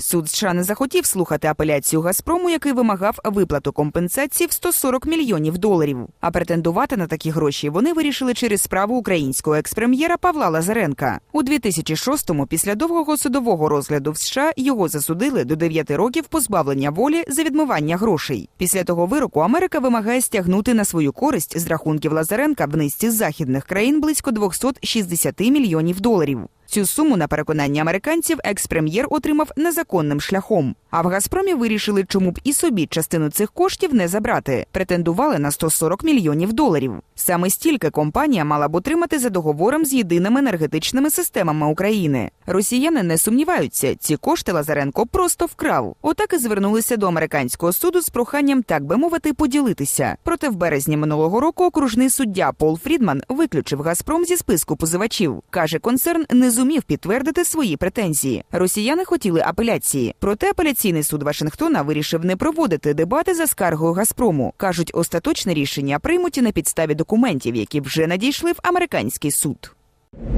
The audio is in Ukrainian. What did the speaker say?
Суд США не захотів слухати апеляцію Газпрому, який вимагав виплату компенсації в 140 мільйонів доларів. А претендувати на такі гроші вони вирішили через справу українського експрем'єра Павла Лазаренка. У 2006-му, після довгого судового розгляду в США, його засудили до 9 років позбавлення волі за відмивання грошей. Після того вироку Америка вимагає стягнути на свою користь з рахунків Лазаренка в низці західних країн близько 260 мільйонів доларів. Цю суму, на переконання американців, екс-прем'єр отримав незаконним шляхом. А в Газпромі вирішили, чому б і собі частину цих коштів не забрати. Претендували на 140 мільйонів доларів. Саме стільки компанія мала б отримати за договором з єдиними енергетичними системами України. Росіяни не сумніваються, ці кошти Лазаренко просто вкрав. Отак і звернулися до американського суду з проханням, так би мовити, поділитися. Проте в березні минулого року окружний суддя Пол Фрідман виключив Газпром зі списку позивачів. каже, концерн не зумів підтвердити свої претензії. Росіяни хотіли апеляції. Проте апеляційний суд Вашингтона вирішив не проводити дебати за скаргою Газпрому. кажуть, остаточне рішення приймуть на підставі документів, які вже надійшли в американський суд.